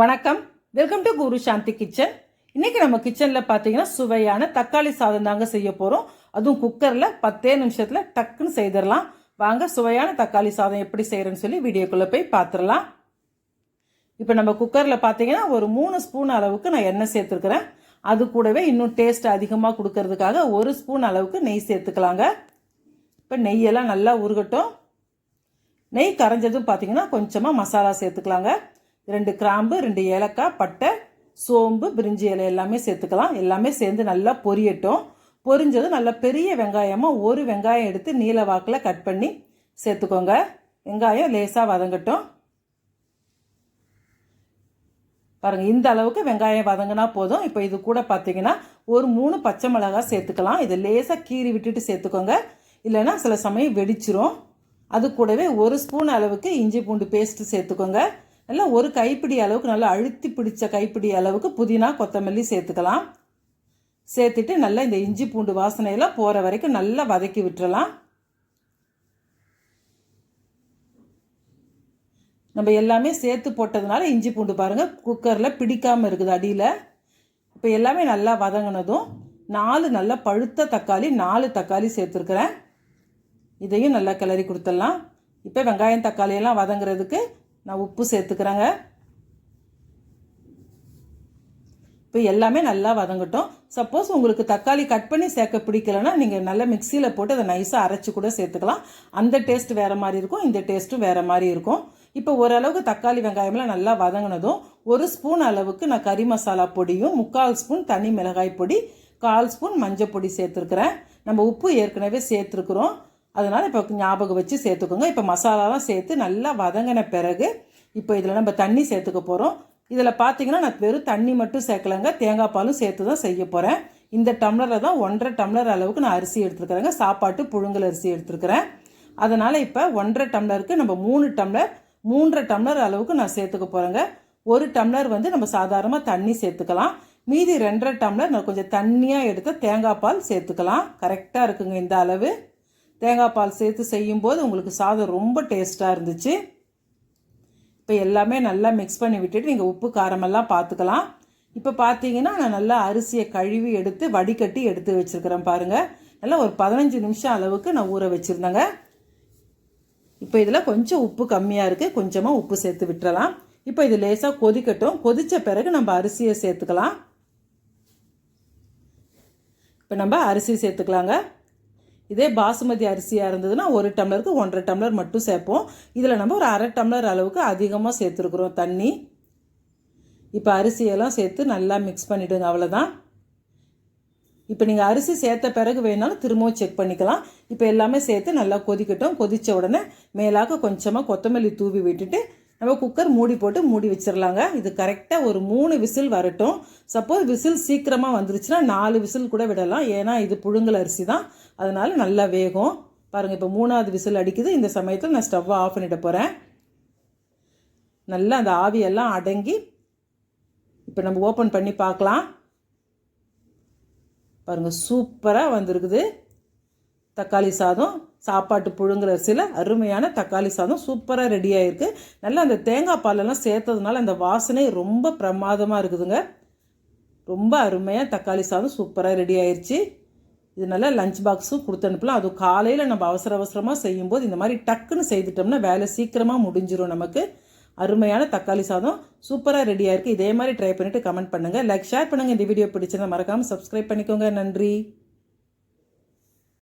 வணக்கம். Welcome to Guru Shanthi kitchen இன்னைக்கு நம்ம கிச்சனில் பார்த்தீங்கன்னா சுவையான தக்காளி சாதம் தாங்க செய்ய போகிறோம் அதுவும் குக்கரில் பத்தே நிமிஷத்தில் டக்குன்னு செய்திடலாம். வாங்க சுவையான தக்காளி சாதம் எப்படி செய்கிறேன்னு சொல்லி வீடியோக்குள்ளே போய் பார்த்துடலாம் இப்போ நம்ம குக்கரில் பார்த்தீங்கன்னா ஒரு மூணு ஸ்பூன் அளவுக்கு நான் எண்ணெய் சேர்த்துருக்குறேன். அது கூடவே இன்னும் டேஸ்ட் அதிகமாக கொடுக்கறதுக்காக ஒரு ஸ்பூன் அளவுக்கு நெய் சேர்த்துக்கலாங்க. இப்போ நெய்யெல்லாம் நல்லா உருகட்டும். நெய் கரைஞ்சதும் பார்த்தீங்கன்னா கொஞ்சமாக மசாலா சேர்த்துக்கலாங்க. ரெண்டு கிராம்பு ரெண்டு ஏலக்காய் பட்டை சோம்பு பிரிஞ்சி இலை எல்லாமே சேர்த்துக்கலாம். எல்லாமே சேர்ந்து நல்லா பொரியட்டும். பொரிஞ்சதும் நல்லா பெரிய வெங்காயமாக ஒரு வெங்காயம் எடுத்து நீல வாக்கில் கட் பண்ணி சேர்த்துக்கோங்க. வெங்காயம் லேசாக வதங்கட்டும். பாருங்கள் இந்த அளவுக்கு வெங்காயம் வதங்கினா போதும். இப்போ இது கூட பார்த்தீங்கன்னா ஒரு மூணு பச்சை மிளகாய் சேர்த்துக்கலாம். இதை லேசாக கீறி விட்டுட்டு சேர்த்துக்கோங்க. இல்லைன்னா சில சமயம் வெடிச்சிரும். அது கூடவே ஒரு ஸ்பூன் அளவுக்கு இஞ்சி பூண்டு பேஸ்ட்டு சேர்த்துக்கோங்க. நல்லா ஒரு கைப்பிடி அளவுக்கு நல்லா அழுத்தி பிடிச்ச கைப்பிடி அளவுக்கு புதினா கொத்தமல்லி சேர்த்துக்கலாம். சேர்த்துட்டு நல்லா இந்த இஞ்சி பூண்டு வாசனையெல்லாம் போகிற வரைக்கும் நல்லா வதக்கி விட்டுறலாம். நம்ம எல்லாமே சேர்த்து போட்டதுனால இஞ்சி பூண்டு பாருங்கள் குக்கரில் பிடிக்காமல் இருக்குது அடியில். இப்போ எல்லாமே நல்லா வதங்கினதும் நாலு நல்லா பழுத்த தக்காளி நாலு தக்காளி சேர்த்துருக்குறேன். இதையும் நல்லா கிளறி கொடுத்துடலாம். இப்போ வெங்காயம் தக்காளியெல்லாம் வதங்குறதுக்கு நான் உப்பு சேர்த்துக்கிறேங்க. இப்போ எல்லாமே நல்லா வதங்கட்டும். சப்போஸ் உங்களுக்கு தக்காளி கட் பண்ணி சேர்க்க பிடிக்கலன்னா நீங்கள் நல்லா மிக்சியில் போட்டு அதை நைஸாக அரைச்சி கூட சேர்த்துக்கலாம். அந்த டேஸ்ட் வேறு மாதிரி இருக்கும். இந்த டேஸ்ட்டும் வேறு மாதிரி இருக்கும். இப்போ ஓரளவுக்கு தக்காளி வெங்காயம்லாம் நல்லா வதங்கினதும் ஒரு ஸ்பூன் அளவுக்கு நான் கறி மசாலா பொடியும் முக்கால் ஸ்பூன் தனி மிளகாய் பொடி கால் ஸ்பூன் மஞ்சள் பொடி சேர்த்துருக்குறேன். நம்ம உப்பு ஏற்கனவே சேர்த்துருக்குறோம். அதனால் இப்போ ஞாபகம் வச்சு சேர்த்துக்கோங்க. இப்போ மசாலாலாம் சேர்த்து நல்லா வதங்கின பிறகு இப்போ இதில் நம்ம தண்ணி சேர்த்துக்க போகிறோம் இதில் பார்த்தீங்கன்னா நான் வெறும் தண்ணி மட்டும் சேர்க்கலைங்க. தேங்காய் பாலும் சேர்த்து தான் செய்ய போகிறேன் இந்த டம்ளரில் தான் ஒன்றரை டம்ளர் அளவுக்கு நான் அரிசி எடுத்துருக்குறேங்க. சாப்பாட்டு புழுங்கல் அரிசி எடுத்துருக்குறேன். அதனால் இப்போ ஒன்றரை டம்ளருக்கு நம்ம மூணு டம்ளர் மூன்றரை டம்ளர் அளவுக்கு நான் சேர்த்துக்க போகிறேங்க ஒரு டம்ளர் வந்து நம்ம சாதாரணமாக தண்ணி சேர்த்துக்கலாம். மீதி ரெண்டரை டம்ளர் நான் கொஞ்சம் தண்ணியாக எடுத்து தேங்காய் பால் சேர்த்துக்கலாம். கரெக்டாக இருக்குங்க இந்த அளவு. தேங்காய் பால் சேர்த்து செய்யும்போது உங்களுக்கு சாதம் ரொம்ப டேஸ்ட்டாக இருந்துச்சு. இப்போ எல்லாமே நல்லா மிக்ஸ் பண்ணி விட்டுட்டு நீங்கள் உப்பு காரமெல்லாம் பார்த்துக்கலாம் இப்போ பார்த்தீங்கன்னா நான் நல்லா அரிசியை கழுவி எடுத்து வடிகட்டி எடுத்து வச்சுருக்கிறேன் பாருங்கள் நல்லா ஒரு பதினஞ்சு நிமிஷம் அளவுக்கு நான் ஊற வச்சுருந்தேங்க. இப்போ இதில் கொஞ்சம் உப்பு கம்மியாக இருக்குது கொஞ்சமாக உப்பு சேர்த்து விட்டுறலாம். இப்போ இது லேசாக கொதிக்கட்டும். கொதித்த பிறகு நம்ம அரிசியை சேர்த்துக்கலாம். இப்போ நம்ம அரிசி சேர்த்துக்கலாங்க. இதே பாசுமதி அரிசியாக இருந்ததுன்னா ஒரு டம்ளருக்கு ஒன்றரை டம்ளர் மட்டும் சேர்ப்போம். இதில் நம்ம ஒரு அரை டம்ளர் அளவுக்கு அதிகமாக சேர்த்துருக்குறோம் தண்ணி. இப்போ அரிசியெல்லாம் சேர்த்து நல்லா மிக்ஸ் பண்ணிவிடுங்க அவ்வளோதான் இப்போ நீங்கள் அரிசி சேர்த்த பிறகு வேணாலும் திரும்பவும் செக் பண்ணிக்கலாம். இப்போ எல்லாமே சேர்த்து நல்லா கொதிக்கட்டும். கொதித்த உடனே மேலாக கொஞ்சமாக கொத்தமல்லி தூவி விட்டுட்டு நம்ம குக்கர் மூடி போட்டு மூடி வச்சிடலாங்க இது கரெக்டாக ஒரு மூணு விசில் வரட்டும். சப்போஸ் விசில் சீக்கிரமாக வந்துருச்சுன்னா நாலு விசில் கூட விடலாம். ஏன்னா இது புழுங்கல் அரிசி தான். அதனால் நல்லா வேகும். பாருங்கள் இப்போ மூணாவது விசில் அடிக்குது. இந்த சமயத்தில் நான் ஸ்டவ்வை ஆஃப் பண்ணிட போகிறேன் நல்லா அந்த ஆவியெல்லாம் அடங்கி இப்போ நம்ம ஓப்பன் பண்ணி பார்க்கலாம். பாருங்கள் சூப்பராக வந்திருக்குது. தக்காளி சாதம் சாப்பாட்டு புழுங்குற சில அருமையான தக்காளி சாதம் சூப்பராக ரெடி ஆகிருக்கு நல்லா அந்த தேங்காய் பாலெல்லாம் சேர்த்ததுனால அந்த வாசனை ரொம்ப பிரமாதமாக இருக்குதுங்க. ரொம்ப அருமையாக தக்காளி சாதம் சூப்பராக ரெடி ஆயிடுச்சு இது நல்லா லஞ்ச் பாக்ஸும் கொடுத்து அனுப்பலாம். அதுவும் காலையில் நம்ம அவசர அவசரமாக செய்யும்போது இந்த மாதிரி டக்குன்னு செய்துட்டோம்னா வேலை சீக்கிரமாக முடிஞ்சிடும் நமக்கு. அருமையான தக்காளி சாதம் சூப்பராக ரெடியாக இருக்குது இதே மாதிரி ட்ரை பண்ணிவிட்டு கமெண்ட் பண்ணுங்கள் லைக் ஷேர் பண்ணுங்கள் இந்த வீடியோ பிடிச்சிருந்தா மறக்காமல் சப்ஸ்கிரைப் பண்ணிக்கோங்க. நன்றி.